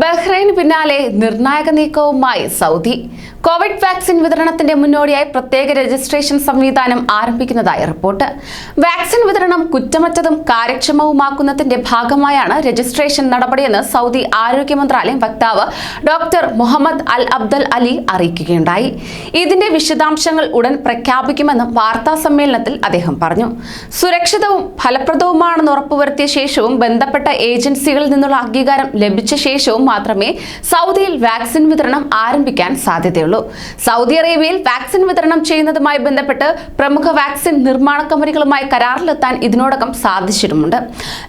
Bahrain പിന്നാലെ നിർണായക നീക്കവുമായി Saudi. Covid vaccine വിതരണത്തിന്റെ മുന്നോടിയായി പ്രത്യേക രജിസ്ട്രേഷൻ സംവിധാനം ആരംഭിക്കുന്നതായി റിപ്പോർട്ട്. വാക്സിൻ വിതരണം കുറ്റമറ്റതും കാര്യക്ഷമവുമാക്കുന്നതിന്റെ ഭാഗമായാണ് രജിസ്ട്രേഷൻ നടപടിയെന്ന് സൗദി ആരോഗ്യ മന്ത്രാലയം വക്താവ് doctor Mohammed Al Abdal Ali അറിയിക്കുകയുണ്ടായി. ഇതിന്റെ വിശദാംശങ്ങൾ ഉടൻ പ്രഖ്യാപിക്കുമെന്നും വാർത്താ സമ്മേളനത്തിൽ അദ്ദേഹം പറഞ്ഞു. സുരക്ഷിതവും ഫലപ്രദവുമാണെന്ന് ഉറപ്പുവരുത്തിയ ശേഷവും ബന്ധപ്പെട്ട ഏജൻസികളിൽ നിന്നുള്ള അംഗീകാരം ലഭിച്ച ശേഷവും മാത്രമേ സൗദിയിൽ വാക്സിൻ വിതരണം ആരംഭിക്കാൻ സാധ്യതയുള്ളൂ. സൗദി അറേബ്യയിൽ വാക്സിൻ വിതരണം ചെയ്യുന്നതുമായി ബന്ധപ്പെട്ട് പ്രമുഖ വാക്സിൻ നിർമ്മാണ കമ്പനികളുമായി കരാറിലെത്താൻ ഇതിനോടകം സാധിച്ചിട്ടുമുണ്ട്.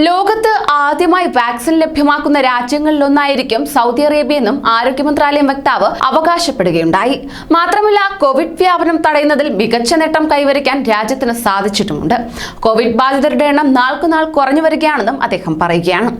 ലോകത്ത് ആദ്യമായി വാക്സിൻ ലഭ്യമാക്കുന്ന രാജ്യങ്ങളിലൊന്നായിരിക്കും സൗദി അറേബ്യ എന്നും ആരോഗ്യ മന്ത്രാലയം വക്താവ് അവകാശപ്പെടുകയുണ്ടായി. മാത്രമല്ല കോവിഡ് വ്യാപനം തടയുന്നതിൽ മികച്ച നേട്ടം കൈവരിക്കാൻ രാജ്യത്തിന് സാധിച്ചിട്ടുമുണ്ട്. കോവിഡ് ബാധിതരുടെ എണ്ണം നാൾക്കുനാൾ കുറഞ്ഞു വരികയാണെന്നും അദ്ദേഹം പറയുകയാണ്.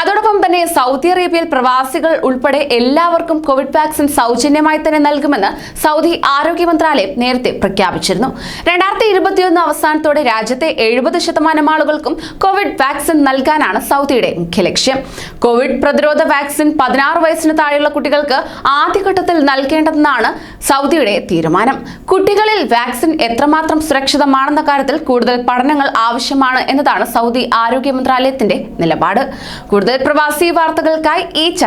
അതോടൊപ്പം തന്നെ സൗദി അറേബ്യയിൽ പ്രവാസികൾ ഉൾപ്പെടെ എല്ലാവർക്കും കോവിഡ് വാക്സിൻ സൗജന്യമായി തന്നെ നൽകുമെന്ന് സൗദി ആരോഗ്യ മന്ത്രാലയം നേരത്തെ പ്രഖ്യാപിച്ചിരുന്നു. രണ്ടായിരത്തി ഇരുപത്തിയൊന്ന് അവസാനത്തോടെ രാജ്യത്തെ എഴുപത് ശതമാനം ആളുകൾക്കും കോവിഡ് വാക്സിൻ നൽകാനാണ് സൗദിയുടെ മുഖ്യ ലക്ഷ്യം. കോവിഡ് പ്രതിരോധ വാക്സിൻ പതിനാറ് വയസ്സിന് താഴെയുള്ള കുട്ടികൾക്ക് ആദ്യഘട്ടത്തിൽ നൽകേണ്ടതെന്നാണ് സൗദിയുടെ തീരുമാനം. കുട്ടികളിൽ വാക്സിൻ എത്രമാത്രം സുരക്ഷിതമാണെന്ന കാര്യത്തിൽ കൂടുതൽ പഠനങ്ങൾ ആവശ്യമാണ് എന്നതാണ് സൗദി ആരോഗ്യ മന്ത്രാലയത്തിന്റെ നിലപാട്. കൂടുതൽ പ്രവാസി വാർത്തകൾക്കായി ഈ